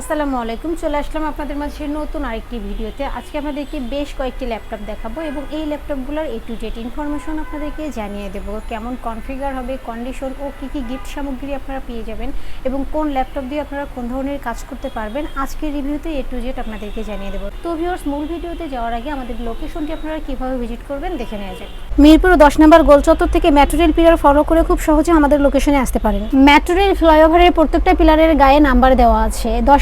আসসালামু আলাইকুম, চলে আসলাম আপনাদের মাঝে নতুন আরেকটি ভিডিওতে। আজকে আপনাদেরকে বেশ কয়েকটি ল্যাপটপ দেখাবো এবং এই ল্যাপটপগুলোর এ টু জেড ইনফরমেশন আপনাদেরকে জানিয়ে দেব, কেমন কনফিগার হবে কন্ডিশন ও কী কী গিফট সামগ্রী আপনারা পেয়ে যাবেন এবং কোন ল্যাপটপ দিয়ে আপনারা কোন ধরনের কাজ করতে পারবেন, আজকের রিভিউতে এ টু জেড আপনাদেরকে জানিয়ে দেবো। তো ভিউয়ার্স মূল ভিডিওতে যাওয়ার আগে আমাদের লোকেশনটি আপনারা কীভাবে ভিজিট করবেন দেখে নেওয়া যাক। মিরপুর দশ নম্বর গোলচত্বর থেকে মেট্রো রেল পিলার ফলো করে খুব সহজে আমাদের লোকেশনে আসতে পারেন। মেট্রো রেল ফ্লাইওভারের প্রত্যেকটা পিলারের গায়ে নাম্বার দেওয়া আছে। দশ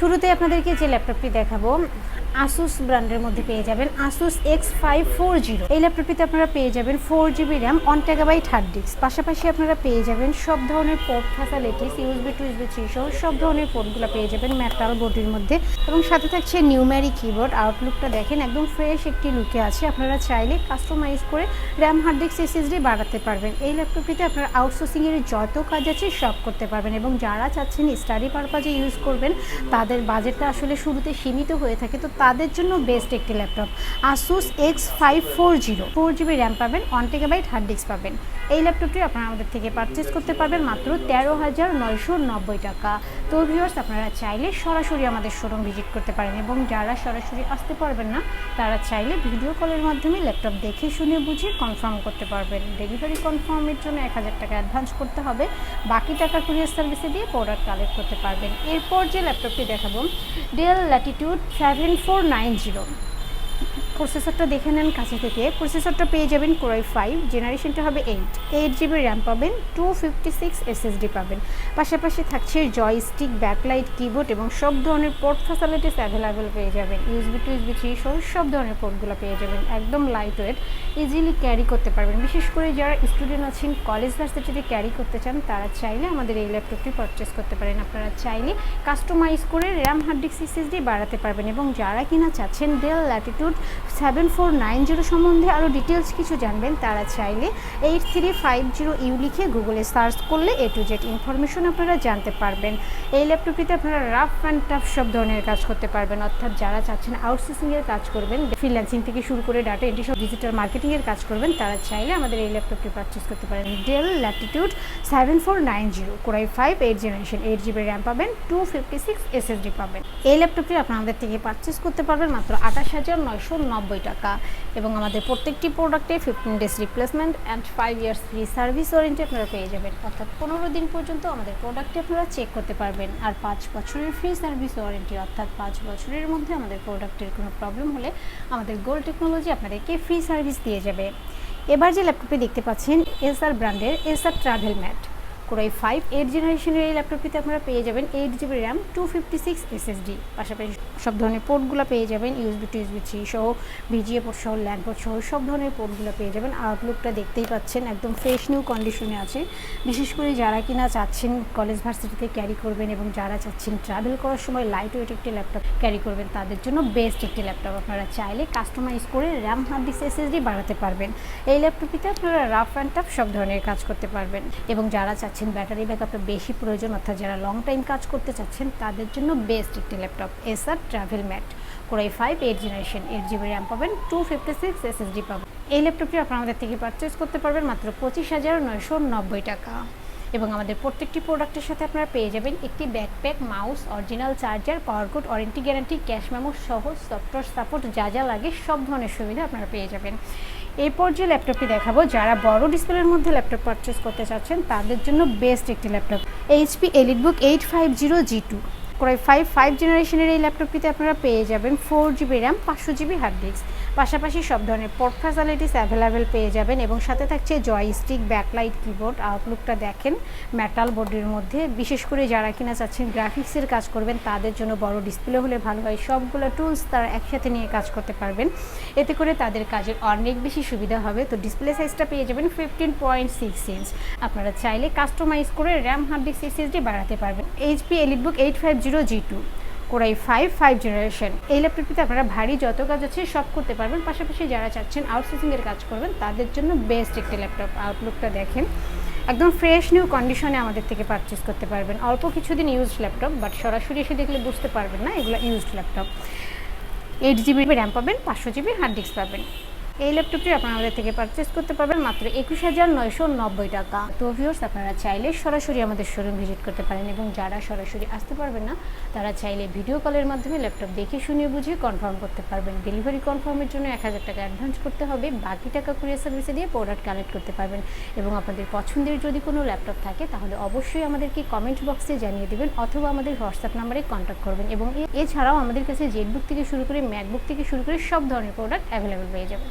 শুরুতে আপনাদেরকে যে ল্যাপটপটি দেখাবো আসুস ব্র্যান্ডের মধ্যে পেয়ে যাবেন Asus X five four zero এই ল্যাপটপটিতে আপনারা পেয়ে যাবেন four GB RAM one terabyte hard disk পাশাপাশি আপনারা পেয়ে যাবেন সব ধরনের port facilities USB two USB three সহ সব ধরনের পোর্টগুলো পেয়ে যাবেন মেটাল বোর্ডের মধ্যে। এবং সাথে থাকছে নিউম্যারি কিবোর্ড আউটলুকটা দেখেন, একদম ফ্রেশ একটি লুকে আছে। আপনারা চাইলে কাস্টমাইজ করে র্যাম হার্ড ডিস্ক এসএসডি বাড়াতে পারবেন। এই ল্যাপটপটিতে আপনারা আউটসোর্সিংয়ের যত কাজ আছে সব করতে পারবেন। এবং যারা চাচ্ছেন স্টাডি পারপাজে ইউজ করবেন, তাদের বাজেটটা আসলে শুরুতে সীমিত হয়ে থাকে, তো তাদের জন্য বেস্ট একটি laptop Asus X five four zero four GB RAM পাবেন ওয়ান টেগাবাইট হার্ড ডিস্ক পাবেন। এই ল্যাপটপটি আপনারা আমাদের থেকে পারচেস করতে পারবেন মাত্র তেরো হাজার নয়শো নব্বই টাকা। তো ভিউয়ার্স আপনারা চাইলে সরাসরি আমাদের শোরুম ভিজিট করতে পারেন এবং যারা সরাসরি আসতে পারবেন না, তারা চাইলে ভিডিও কলের মাধ্যমে ল্যাপটপ দেখে শুনে বুঝে কনফার্ম করতে পারবেন। ডেলিভারি কনফার্মের জন্য এক হাজার টাকা অ্যাডভান্স করতে হবে। বাকি টাকা কুরিয়ার সার্ভিসে দিয়ে প্রোডাক্ট কালেক্ট করতে পারবেন। এরপর যে ল্যাপটপটি দেখাবো। Dell Latitude seven four nine zero প্রসেসরটা দেখে নেন কাছে থেকে। প্রসেসরটা পেয়ে যাবেন কোরাই ফাইভ জেনারেশনটা হবে এইট এইট জিবি র্যাম পাবেন টু ফিফটি সিক্স এসএসডি পাবেন। পাশাপাশি থাকছে জয়স্টিক ব্যাকলাইট কিবোর্ড এবং সব ধরনের পোর্ট ফ্যাসিলিটিস অ্যাভেলেবেল পেয়ে যাবেন। ইউএসবি টু ইউএসবি থ্রি সহ সব ধরনের পোর্টগুলো পেয়ে যাবেন। একদম লাইট ওয়েট ইজিলি ক্যারি করতে পারবেন। বিশেষ করে যারা স্টুডেন্ট আছেন কলেজ ভার্সিটিতে ক্যারি করতে চান, তারা চাইলে আমাদের এই ল্যাপটপটি পারচেস করতে পারেন। আপনারা চাইলে কাস্টমাইজ করে র্যাম হার্ড ডিস্ক এসএসডি বাড়াতে পারবেন এবং যারা কিনা চাচ্ছেন Dell Latitude seven four nine zero সম্বন্ধে আরও ডিটেলস কিছু জানবেন, তারা চাইলে eight three five zero U লিখে গুগলে সার্চ করলে এ টু জেড ইনফরমেশন আপনারা জানতে পারবেন। এই ল্যাপটপটিতে আপনারা রাফ অ্যান্ড টাফ সব ধরনের কাজ করতে পারবেন। অর্থাৎ যারা চাচ্ছেন আউটসোর্সিংয়ের কাজ করবেন ফ্রিল্যান্সিং থেকে শুরু করে ডাটা এন্ট্রি সব ডিজিটাল মার্কেটিংয়ের কাজ করবেন, তারা চাইলে আমাদের এই ল্যাপটপটি পারচেস করতে পারেন। Dell Latitude seven four nine zero core i five eight generation eight GB RAM পাবেন টু ফিফটি সিক্স এসএসডি পাবেন। এই ল্যাপটপটি আপনারা আমাদের থেকে পারচেস করতে পারবেন মাত্র আঠাশ হাজার নয়শো নব্বই টাকা। এবং আমাদের প্রত্যেকটি প্রোডাক্টে fifteen days replacement and five years free service warranty আপনারা পেয়ে যাবেন। অর্থাৎ পনেরো দিন পর্যন্ত আমাদের প্রোডাক্টে আপনারা চেক করতে পারবেন। আর পাঁচ বছরের ফ্রি সার্ভিস ওয়ারেন্টি অর্থাৎ পাঁচ বছরের মধ্যে আমাদের প্রোডাক্টের কোনো প্রবলেম হলে আমাদের গোল্ড টেকনোলজি আপনাদেরকে ফ্রি সার্ভিস দিয়ে যাবে। এবার যে ল্যাপটপটি দেখতে পাচ্ছেন এসআর ব্র্যান্ডের SR TravelMate core i five eight জেনারেশনের এই ল্যাপটপটিতে আপনারা পেয়ে যাবেন eight GB RAM two fifty six SSD পাশাপাশি সব ধরনের পোর্টগুলো পেয়ে যাবেন ইউএসবি টু ইউএসবি থ্রি সহ ভিজিএ পোর্ট সহ ল্যান্ড পোর্ট সহ, সব ধরনের পোর্টগুলো পেয়ে যাবেন। আউটলুকটা দেখতেই পাচ্ছেন, একদম ফ্রেশ নিউ কন্ডিশনে আছে। বিশেষ করে যারা কিনা চাচ্ছেন কলেজ ভার্সিটিতে ক্যারি করবেন এবং যারা চাচ্ছেন ট্রাভেল করার সময় লাইট ওয়েট একটি ল্যাপটপ ক্যারি করবেন, তাদের জন্য বেস্ট একটি ল্যাপটপ আপনারা চাইলে কাস্টমাইজ করে র্যাম হার্ড ডিস্ক এসএসডি বাড়াতে পারবেন। এই ল্যাপটপটিতে আপনারা রাফ অ্যান্ড টাফ সব ধরনের কাজ করতে পারবেন। এবং যারা চাচ্ছেন ব্যাটারি ব্যাকআপটা বেশি প্রয়োজন, অর্থাৎ যারা লং টাইম কাজ করতে চাচ্ছেন, তাদের জন্য বেস্ট একটি laptop SR travel mate core i five eight generation eight GB RAM পাবেন টু ফিফটি সিক্স এসএসডি পাবেন। এই ল্যাপটপটি আপনারা আমাদের থেকে পারচেস করতে পারবেন মাত্র পঁচিশ হাজার নয়শো নব্বই টাকা। এবং আমাদের প্রত্যেকটি প্রোডাক্টের সাথে আপনারা পেয়ে যাবেন একটি backpack mouse original charger power cord warranty guarantee cash memo সহ সফটওয়্যার সাপোর্ট যা যা লাগে সব ধরনের সুবিধা আপনারা পেয়ে যাবেন। এরপর যে ল্যাপটপটি দেখাবো। যারা বড় ডিসপ্লের মধ্যে ল্যাপটপ পারচেস করতে চাচ্ছেন, তাদের জন্য বেস্ট একটি laptop HP EliteBook eight five zero G two core i five five জেনারেশনের এই ল্যাপটপটিতে আপনারা পেয়ে যাবেন ফোর জিবি র্যাম পাঁচশো জিবি হার্ড ডিস্ক পাশাপাশি সব ধরনের পোর্ট ফ্যাসিলিটিস অ্যাভেলেবেল পেয়ে যাবেন এবং সাথে থাকছে জয়স্টিক, ব্যাকলাইট কিবোর্ড, আউটলুকটা দেখেন মেটাল বোর্ডের মধ্যে। বিশেষ করে যারা কিনা চাচ্ছেন গ্রাফিক্সের কাজ করবেন, তাদের জন্য বড় ডিসপ্লে হলে ভালো হয়। সবগুলো টুলস তারা একসাথে নিয়ে কাজ করতে পারবেন। এতে করে তাদের কাজের অনেক বেশি সুবিধা হবে। তো ডিসপ্লে সাইজটা পেয়ে যাবেন ফিফটিন পয়েন্ট সিক্স ইঞ্চ আপনারা চাইলে কাস্টমাইজ করে র্যাম হার্ড ডিস্ক এসএসডি বাড়াতে পারবেন। HP EliteBook eight five zero G two core i five five generation এই ল্যাপটপটিতে আপনারা ভারী যত কাজ আছে সব করতে পারবেন। পাশাপাশি যারা চাচ্ছেন আউটসোর্সিংয়ের কাজ করবেন, তাদের জন্য বেস্ট একটি ল্যাপটপ আউটলুকটা দেখেন। একদম ফ্রেশ নিউ কন্ডিশনে আমাদের থেকে পারচেস করতে পারবেন। অল্প কিছুদিন ইউজড ল্যাপটপ বাট সরাসরি এসে দেখলে বুঝতে পারবেন না, এগুলো used laptop eight GB RAM পাবেন, পাঁচশো জিবি হার্ড ডিস্ক পাবেন। এই ল্যাপটপটি আপনারা আমাদের থেকে পারচেস করতে পারবেন মাত্র একুশ হাজার নয়শো নব্বই টাকা। তো ভিউর্স আপনারা চাইলে সরাসরি আমাদের শোরুম ভিজিট করতে পারেন এবং যারা সরাসরি আসতে পারবেন না, তারা চাইলে ভিডিও কলের মাধ্যমে ল্যাপটপ দেখে শুনে বুঝে কনফার্ম করতে পারবেন। ডেলিভারি কনফার্মের জন্য এক হাজার টাকা অ্যাডভান্স করতে হবে। বাকি টাকা কুরিয়ার সার্ভিসে দিয়ে প্রোডাক্ট কালেক্ট করতে পারবেন এবং আপনাদের পছন্দের যদি কোনো ল্যাপটপ থাকে, তাহলে অবশ্যই আমাদেরকে কমেন্ট বক্সে জানিয়ে দেবেন অথবা আমাদের হোয়াটসঅ্যাপ নাম্বারে কন্ট্যাক্ট করবেন এবং এছাড়াও আমাদের কাছে জেটবুক থেকে শুরু করে ম্যাকবুক থেকে শুরু করে সব ধরনের প্রোডাক্ট অ্যাভেলেবেল পেয়ে যাবেন।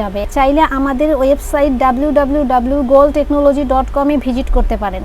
যাবে। চাইলে আমাদের website W W W goal technology dot কমে ভিজিট করতে পারেন।